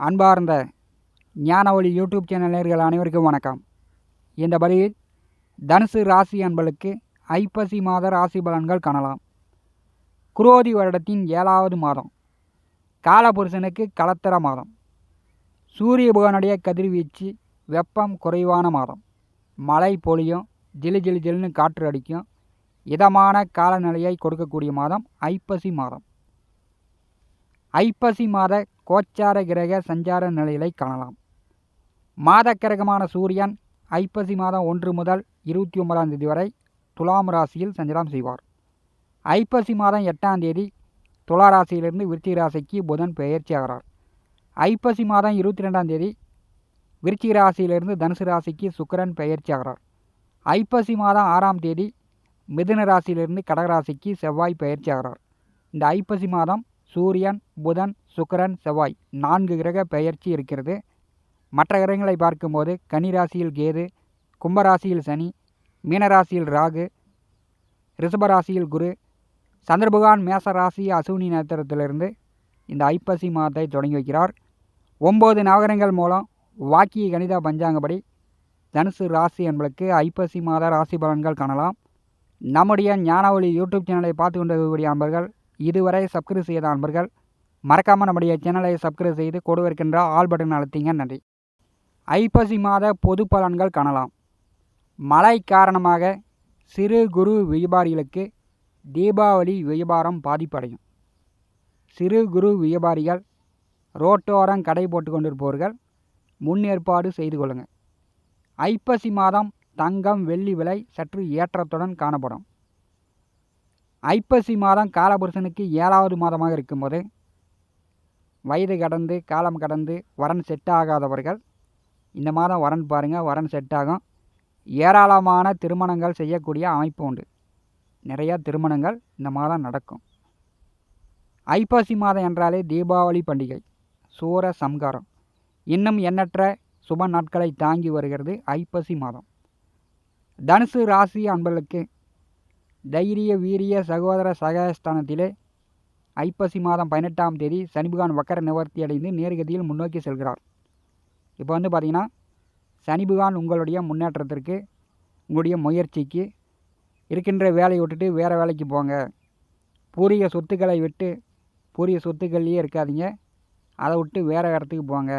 அன்பார்ந்த ஞானவழி YouTube channel நேர்கள் அனைவருக்கும் வணக்கம். இந்த பதிவில் தனுசு ராசி அன்பளுக்கு ஐப்பசி மாத ராசி பலன்கள் காணலாம். குரோதி வருடத்தின் ஏழாவது மாதம். காலபுருஷனுக்கு கலத்தர மாதம். சூரிய புகனுடைய கதிர்வீச்சு வெப்பம் குறைவான மாதம். மழை பொழியும் ஜிலு ஜிலு ஜிலுன்னு காற்று அடிக்கும். இதமான காலநிலையை கொடுக்கக்கூடிய மாதம் ஐப்பசி மாதம். ஐப்பசி மாத கோச்சார கிரக சஞ்சார நிலைகளை காணலாம். மாத கிரகமான சூரியன் ஐப்பசி மாதம் ஒன்று முதல் இருபத்தி ஒன்பதாம் தேதி வரை துலாம் ராசியில் சஞ்சாரம் செய்வார். ஐப்பசி மாதம் எட்டாம் தேதி துலா ராசியிலிருந்து விருச்சிக ராசிக்கு புதன் பெயர்ச்சி ஆகிறார். ஐப்பசி மாதம் இருபத்தி ரெண்டாம் தேதி விருச்சிக ராசியிலிருந்து தனுசு ராசிக்கு சுக்கரன் பெயர்ச்சி ஆகிறார். ஐப்பசி மாதம் ஆறாம் தேதி மிதுன ராசியிலிருந்து கடகராசிக்கு செவ்வாய் பெயர்ச்சி ஆகிறார். இந்த ஐப்பசி மாதம் சூரியன் புதன் சுக்கரன் செவ்வாய் நான்கு கிரக பெயர்ச்சி இருக்கிறது. மற்ற கிரகங்களை பார்க்கும்போது கன்னிராசியில் கேது கும்பராசியில் சனி மீனராசியில் ராகு ரிஷபராசியில் குரு சந்திரபகவான் மேச ராசி அசுவினி நட்சத்திரத்திலிருந்து இந்த ஐப்பசி மாதத்தை தொடங்கி வைக்கிறார். ஒம்பது நவகரங்கள் மூலம் வாக்கிய கணித பஞ்சாங்கப்படி தனுசு ராசி என்பதற்கு ஐப்பசி மாத ராசி பலன்கள் காணலாம். நம்முடைய ஞானவழி யூடியூப் சேனலை பார்த்து கொண்டிருக்கக்கூடிய அன்பர்கள் இதுவரை சப்ஸ்கிரைப் செய்த அன்பர்கள் மறக்காமல் நம்முடைய சேனலை சப்ஸ்கிரைப் செய்து கொடுவிருக்கின்ற ஆல் பட்டன் அழுத்திங்க. நன்றி. ஐப்பசி மாத பொது பலன்கள் காணலாம். மழை காரணமாக சிறு குரு வியாபாரிகளுக்கு தீபாவளி வியாபாரம் பாதிப்படையும். சிறு குரு வியாபாரிகள் ரோட்டோரம் கடை போட்டு கொண்டிருப்பவர்கள் முன்னேற்பாடு செய்து கொள்ளுங்கள் ஐப்பசி மாதம் தங்கம் வெள்ளி விலை சற்று ஏற்றத்துடன் காணப்படும். ஐப்பசி மாதம் காலபுருஷனுக்கு ஏழாவது மாதமாக இருக்கும்போது வயது கடந்து காலம் கடந்து வரன் செட் ஆகாதவர்கள் இந்த மாதம் வரன் பாருங்கள் வரன் செட் ஆகும். ஏராளமான திருமணங்கள் செய்யக்கூடிய அமைப்பு உண்டு. நிறையா திருமணங்கள் இந்த மாதம் நடக்கும். ஐப்பசி மாதம் என்றாலே தீபாவளி பண்டிகை சூர சம்காரம். இன்னும் எண்ணற்ற சுப நாட்களை தாங்கி வருகிறது ஐப்பசி மாதம். தனுசு ராசி அன்பர்களுக்கு தைரிய வீரிய சகோதர சகாயஸ்தானத்திலே ஐப்பசி மாதம் பதினெட்டாம் தேதி சனிபுகான் வக்கர நிவர்த்தி அடைந்து நேர்கதியில் முன்னோக்கி செல்கிறார். இப்போ வந்து பார்த்திங்கன்னா சனிபுகான் உங்களுடைய முன்னேற்றத்திற்கு உங்களுடைய முயற்சிக்கு இருக்கின்ற வேலையை விட்டுட்டு வேறு வேலைக்கு போங்க. பூரிய சொத்துக்களை விட்டு பூரிய சொத்துக்கள்லேயே இருக்காதீங்க. அதை விட்டு வேறு இடத்துக்கு போங்க.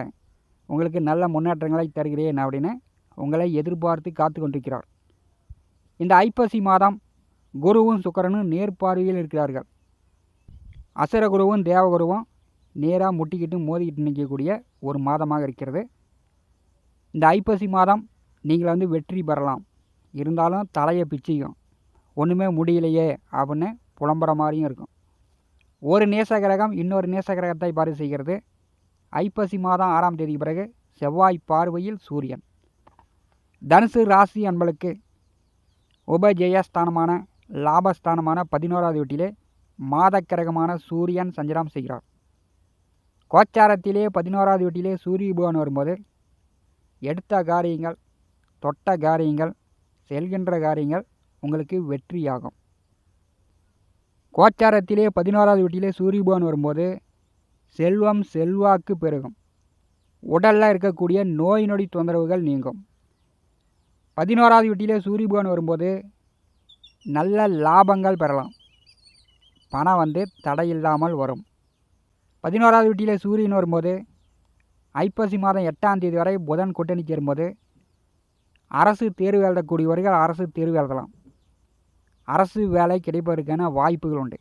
உங்களுக்கு நல்ல முன்னேற்றங்களை தருகிறேன் அப்படின்னு உங்களை எதிர்பார்த்து காத்து கொண்டிருக்கிறார். இந்த ஐப்பசி மாதம் குருவும் சுக்கரனும் நேர்பார்வையில் இருக்கிறார்கள். அசுரகுருவும் தேவகுருவும் நேராக முட்டிக்கிட்டு மோதிக்கிட்டு நிற்கக்கூடிய ஒரு மாதமாக இருக்கிறது. இந்த ஐப்பசி மாதம் நீங்கள் வந்து வெற்றி பெறலாம். இருந்தாலும் தலையை பிச்சிக்கும். ஒன்றுமே முடியலையே அப்படின்னு புலம்புற மாதிரியும் இருக்கும். ஒரு நேச கிரகம் இன்னொரு நேச கிரகத்தை பார்வை செய்கிறது ஐப்பசி மாதம் ஆறாம் தேதி பிறகு செவ்வாய் பார்வையில் சூரியன். தனுசு ராசி அன்பளுக்கு உபஜெயஸ்தானமான லாபஸ்தானமான பதினோராவது வீட்டிலே மாதக்கிரகமான சூரியன் சஞ்சலம் செய்கிறார். கோச்சாரத்திலே பதினோராவது வீட்டிலே சூரிய பகவான் வரும்போது எடுத்த காரியங்கள் தொட்ட காரியங்கள் செல்கின்ற காரியங்கள் உங்களுக்கு வெற்றியாகும். கோச்சாரத்திலே பதினோராவது வீட்டிலே சூரிய பகவான் வரும்போது செல்வம் செல்வாக்கு பெருகும். உடலில் இருக்கக்கூடிய நோய் நொடி தொந்தரவுகள் நீங்கும். பதினோராவது வீட்டிலே சூரிய பகவான் வரும்போது நல்ல லாபங்கள் பெறலாம். பணம் வந்து தடையில்லாமல் வரும். பதினோராவது வீட்டிலே சூரியன் வரும்போது ஐப்பசி மாதம் எட்டாம் தேதி வரை புதன் கூட்டணி சேரும்போது அரசு தேர்வு எழுதக்கூடியவர்கள் அரசு தேர்வு எழுதலாம். அரசு வேலை கிடைப்பதற்கான வாய்ப்புகள் உண்டு.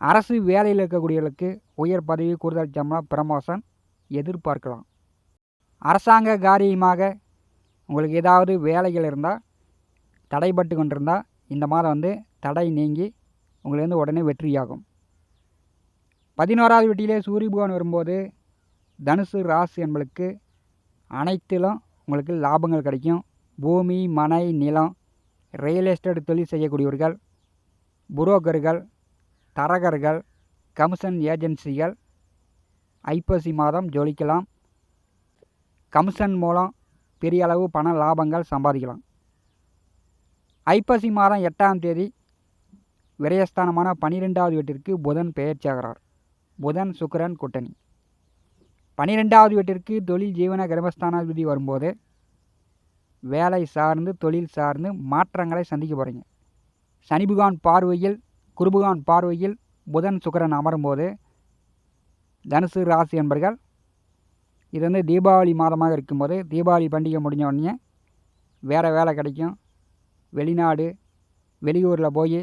அரசு வேலையில் இருக்கக்கூடியவர்களுக்கு உயர் பதவி கூடுதல் சம்பளம் ப்ரமோஷன் எதிர்பார்க்கலாம். அரசாங்க காரியமாக உங்களுக்கு ஏதாவது வேலைகள் இருந்தால் தடைப்பட்டு கொண்டிருந்தால் இந்த மாதம் வந்து தடை நீங்கி உங்களை வந்து உடனே வெற்றியாகும். பதினோராவது வீட்டிலே சூரிய பகவான் வரும்போது தனுசு ராசி என்பளுக்கு அனைத்திலும் உங்களுக்கு லாபங்கள் கிடைக்கும். பூமி மனை நிலம் ரியல் எஸ்டேட் தொழில் செய்யக்கூடியவர்கள் புரோக்கர்கள் தரகர்கள் கமிஷன் ஏஜென்சிகள் ஐப்பசி மாதம் ஜொலிக்கலாம். கமிஷன் மூலம் பெரிய அளவு பண லாபங்கள் சம்பாதிக்கலாம். ஐப்பசி மாதம் எட்டாம் தேதி விரயஸ்தானமான பனிரெண்டாவது வீட்டிற்கு புதன் பெயர்ச்சியாகிறார் புதன் சுக்கரன் கூட்டணி. பனிரெண்டாவது வீட்டிற்கு தொழில் ஜீவன கிரமஸ்தானாதிபதி வரும்போது வேலை சார்ந்து தொழில் சார்ந்து மாற்றங்களை சந்திக்க போகிறீங்க சனிபுகான் பார்வையில் குருபுகான் பார்வையில் புதன் சுக்கரன் அமரும்போது தனுசு ராசி என்பர்கள் இது வந்து தீபாவளி மாதமாக இருக்கும்போது தீபாவளி பண்டிகை முடிஞ்ச உடனே வேறு வேலை கிடைக்கும். வெளிநாடு வெளியூரில் போய்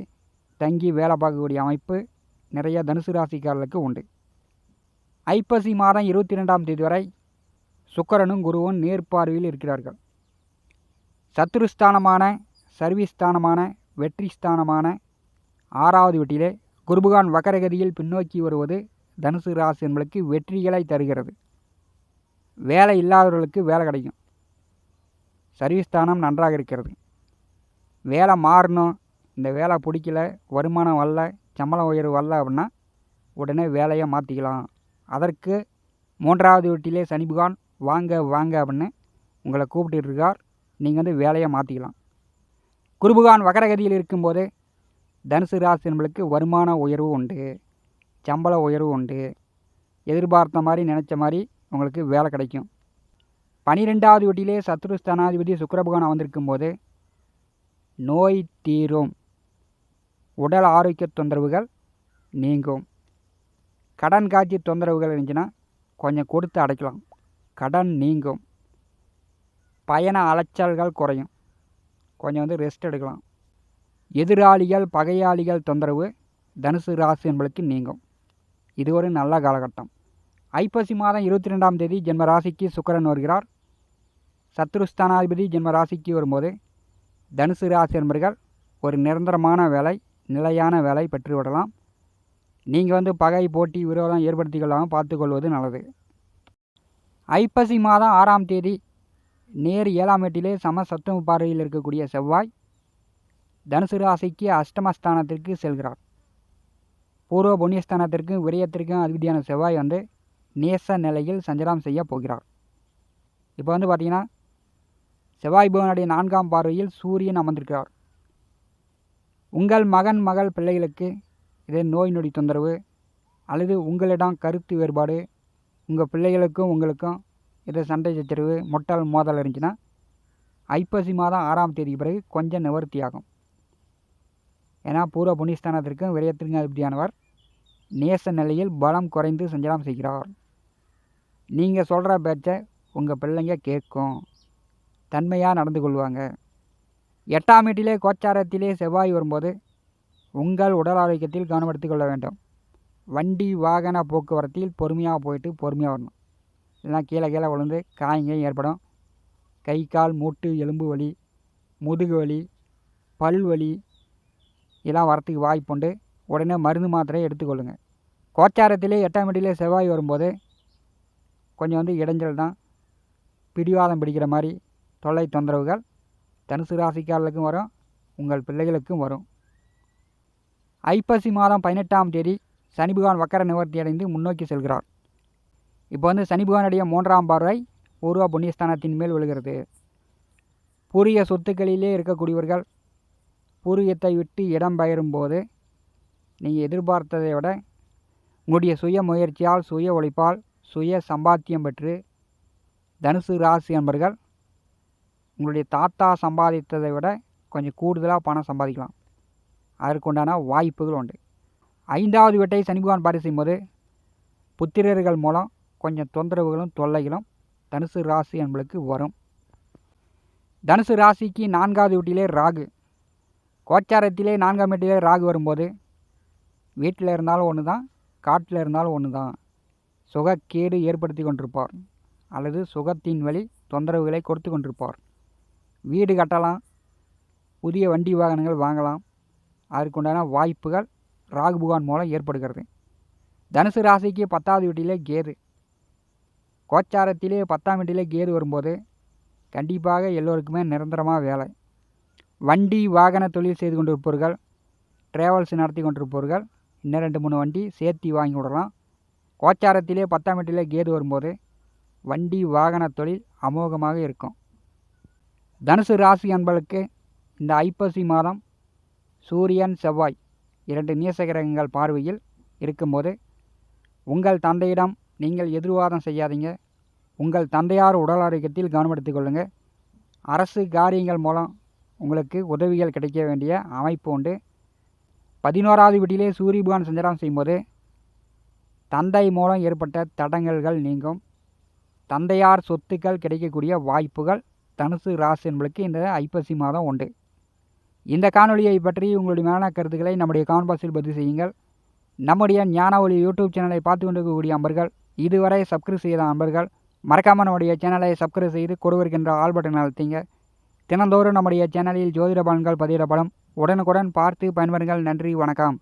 தங்கி வேலை பார்க்கக்கூடிய அமைப்பு நிறைய தனுசு ராசிக்காரர்களுக்கு உண்டு. ஐப்பசி மாதம் இருபத்தி ரெண்டாம் தேதி வரை சுக்கரனும் குருவும் நேர்பார்வையில் இருக்கிறார்கள். சத்துருஸ்தானமான சர்வீஸ்தானமான வெற்றி ஸ்தானமான ஆறாவது வீட்டிலே குருபகான் வக்கரகதியில் பின்னோக்கி வருவது தனுசு ராசி என்பளுக்கு வெற்றிகளை தருகிறது. வேலை இல்லாதவர்களுக்கு வேலை கிடைக்கும். சர்வீஸ் ஸ்தானம் நன்றாக இருக்கிறது. வேலை மாறணும் இந்த வேலை பிடிக்கல வருமானம் வரல சம்பளம் உயர்வு வரல அப்படின்னா உடனே வேலையை மாற்றிக்கலாம் அதற்கு மூன்றாவது வீட்டிலே சனி பகவான் வாங்க வாங்க அப்படின்னு உங்களை கூப்பிட்டு இருக்கார். நீங்கள் வந்து வேலையை மாற்றிக்கலாம் குருபகான் வகரகதியில் இருக்கும்போது தனுசு ராசி என்பளுக்கு வருமான உயர்வு உண்டு சம்பள உயர்வு உண்டு. எதிர்பார்த்த மாதிரி நினச்ச மாதிரி உங்களுக்கு வேலை கிடைக்கும். பனிரெண்டாவது வீட்டிலே சத்ருஸ்தானாதிபதி சுக்கரபகவான் வந்திருக்கும் போது நோய் தீரும். உடல் ஆரோக்கிய தொந்தரவுகள் நீங்கும். கடன் காட்சி தொந்தரவுகள் இருந்துச்சுன்னா கொஞ்சம் கொடுத்து அடைக்கலாம். கடன் நீங்கும். பயண அலைச்சல்கள் குறையும். கொஞ்சம் வந்து ரெஸ்ட் எடுக்கலாம். எதிராளிகள் பகையாளிகள் தொந்தரவு தனுசு ராசி என்பதற்கு நீங்கும். இது ஒரு நல்ல காலகட்டம். ஐப்பசி மாதம் இருபத்தி ரெண்டாம் தேதி ஜென்ம ராசிக்கு சுக்கரன் வருகிறார். சத்ருஸ்தானாதிபதி ஜென்ம ராசிக்கு வரும்போது தனுசு ராசி என்பர்கள் ஒரு நிரந்தரமான வேலை நிலையான வேலை பெற்றுவிடலாம் நீங்கள் வந்து பகை போட்டி விரோதம் ஏற்படுத்தி கொள்ளாமல் பார்த்துக்கொள்வது நல்லது. ஐப்பசி மாதம் ஆறாம் தேதி நேர் ஏழாம் எட்டிலே சம சத்துவ பார்வையில் இருக்கக்கூடிய செவ்வாய் தனுசு ராசிக்கு அஷ்டமஸ்தானத்திற்கு செல்கிறார். பூர்வ புண்ணியஸ்தானத்திற்கும் விரயத்திற்கும் அதிபதியான செவ்வாய் வந்து நேச நிலையில் சஞ்சலம் செய்ய போகிறார். இப்போ வந்து பார்த்திங்கன்னா செவ்வாய் பவனுடைய நான்காம் பார்வையில் சூரியன் அமர்ந்திருக்கிறார். உங்கள் மகன் மகள் பிள்ளைகளுக்கு இதே நோய் நொடி தொந்தரவு அல்லது உங்களிடம் கருத்து வேறுபாடு உங்கள் பிள்ளைகளுக்கும் உங்களுக்கும் இது சண்டை சச்சரவு முட்டால் மோதல் இருந்துச்சுன்னா ஐப்பசி மாதம் ஆறாம் தேதிக்கு பிறகு கொஞ்சம் நிவர்த்தி ஆகும் ஏன்னா பூர்வ புண்ணியஸ்தானத்திற்கும் விரயத்திற்கும் அதிபதியானவர் நேச நிலையில் பலம் குறைந்து சஞ்சலம் செய்கிறார். நீங்கள் சொல்கிற பேச்சை உங்கள் பிள்ளைங்க கேட்கும். தன்மையாக நடந்து கொள்வாங்க. எட்டாம் வீட்டிலே கோச்சாரத்திலே செவ்வாய் வரும்போது உங்கள் உடல் ஆரோக்கியத்தில் கவனம் கொள்ள வேண்டும். வண்டி வாகன போக்குவரத்தில் பொறுமையாக போயிட்டு பொறுமையாக வரணும். இல்லைனா கீழே கீழே விழுந்து காயங்க ஏற்படும். கை கால் மூட்டு எலும்பு வலி முதுகு வலி பல் வலி இதெல்லாம் வரத்துக்கு வாய்ப்புண்டு உடனே மருந்து மாத்திரை எடுத்துக்கொள்ளுங்கள் கோச்சாரத்திலே எட்டாம் வீட்டிலே செவ்வாய் வரும்போது கொஞ்சம் வந்து இடைஞ்சல் தான். பிடிவாதம் பிடிக்கிற மாதிரி தொல்லை தொந்தரவுகள் தனுசு ராசிக்காரர்களுக்கும் வரும் உங்கள் பிள்ளைகளுக்கும் வரும். ஐப்பசி மாதம் பதினெட்டாம் தேதி சனி பகவான் வக்கர நிவர்த்தி அடைந்து முன்னோக்கி செல்கிறார். இப்போ வந்து சனி பகவானுடைய மூன்றாம் பார்வை பூர்வ புண்ணியஸ்தானத்தின் மேல் விழுகிறது. பூரிய சொத்துக்களிலே இருக்கக்கூடியவர்கள் பூர்வீகத்தை விட்டு இடம் போது நீங்கள் எதிர்பார்த்ததை விட உங்களுடைய சுய முயற்சியால் சுய உழைப்பால் சுய சம்பாத்தியம் பெற்று தனுசு ராசி என்பர்கள் உங்களுடைய தாத்தா சம்பாதித்ததை விட கொஞ்சம் கூடுதலாக பணம் சம்பாதிக்கலாம். அதற்குண்டான வாய்ப்புகள் உண்டு. ஐந்தாவது வீட்டை சனி பகவான் பாரி செய்யும்போது புத்திரர்கள் மூலம் கொஞ்சம் தொந்தரவுகளும் தொல்லைகளும் தனுசு ராசி என்பளுக்கு வரும். தனுசு ராசிக்கு நான்காவது வீட்டிலே ராகு. கோச்சாரத்திலே நான்காம் வீட்டிலே ராகு வரும்போது வீட்டில் இருந்தாலும் ஒன்று தான் காட்டில் இருந்தாலும் ஒன்று தான் சுகக்கேடு ஏற்படுத்தி கொண்டிருப்பார். அல்லது சுகத்தின் வழி தொந்தரவுகளை கொடுத்து கொண்டிருப்பார். வீடு கட்டலாம். புதிய வண்டி வாகனங்கள் வாங்கலாம். அதற்குண்டான வாய்ப்புகள் ராகுபுகான் மூலம் ஏற்படுகிறது. தனுசு ராசிக்கு பத்தாவது வீட்டிலே கேது. கோச்சாரத்திலே பத்தாம் வீட்டிலே கேது வரும்போது கண்டிப்பாக எல்லோருக்குமே நிரந்தரமாக வேலை. வண்டி வாகன தொழில் செய்து கொண்டிருப்பவர்கள் ட்ராவல்ஸ் நடத்தி கொண்டிருப்பவர்கள் இன்னும் ரெண்டு மூணு வண்டி சேர்த்தி வாங்கி விடலாம். கோச்சாரத்திலே பத்தாம் வீட்டிலே கேது வரும்போது வண்டி வாகன தொழில் அமோகமாக இருக்கும். தனுசு ராசி அன்பளுக்கு இந்த ஐப்பசி மாதம் சூரியன் செவ்வாய் இரண்டு நீசகிரகங்கள் பார்வையில் இருக்கும்போது உங்கள் தந்தையிடம் நீங்கள் எதிர்வாதம் செய்யாதீங்க. உங்கள் தந்தையார் உடல் ஆரோக்கியத்தில் கவனப்படுத்திக் கொள்ளுங்கள் அரசு காரியங்கள் மூலம் உங்களுக்கு உதவிகள் கிடைக்க வேண்டிய அமைப்பு உண்டு. பதினோராவது வீட்டிலே சூரியபகவான் சஞ்சாரம் செய்யும்போது தந்தை மூலம் ஏற்பட்ட தடங்கல்கள் நீங்கும். தந்தையார் சொத்துக்கள் கிடைக்கக்கூடிய வாய்ப்புகள் தனுசு ராசி என்பளுக்கு இந்த ஐப்பசி மாதம் உண்டு. இந்த காணொலியை பற்றி உங்களுடைய மேலான கருத்துக்களை நம்முடைய கமெண்ட் பாக்ஸில் பதிவு செய்யுங்கள். நம்முடைய ஞான ஒளி யூடியூப் சேனலை பார்த்து கொண்டிருக்கக்கூடிய நண்பர்கள் இதுவரை சப்ஸ்கிரைப் செய்த நண்பர்கள் மறக்காமல் நம்முடைய சேனலை சப்ஸ்கிரைப் செய்து கொடுவருக்கின்ற ஆல் பட்டன் அழுத்திங்க. தினந்தோறும் நம்முடைய சேனலில் ஜோதிட பலன்கள் பதிவிடப்படும். உடனுக்குடன் பார்த்து பயன்பெறுங்கள். நன்றி வணக்கம்.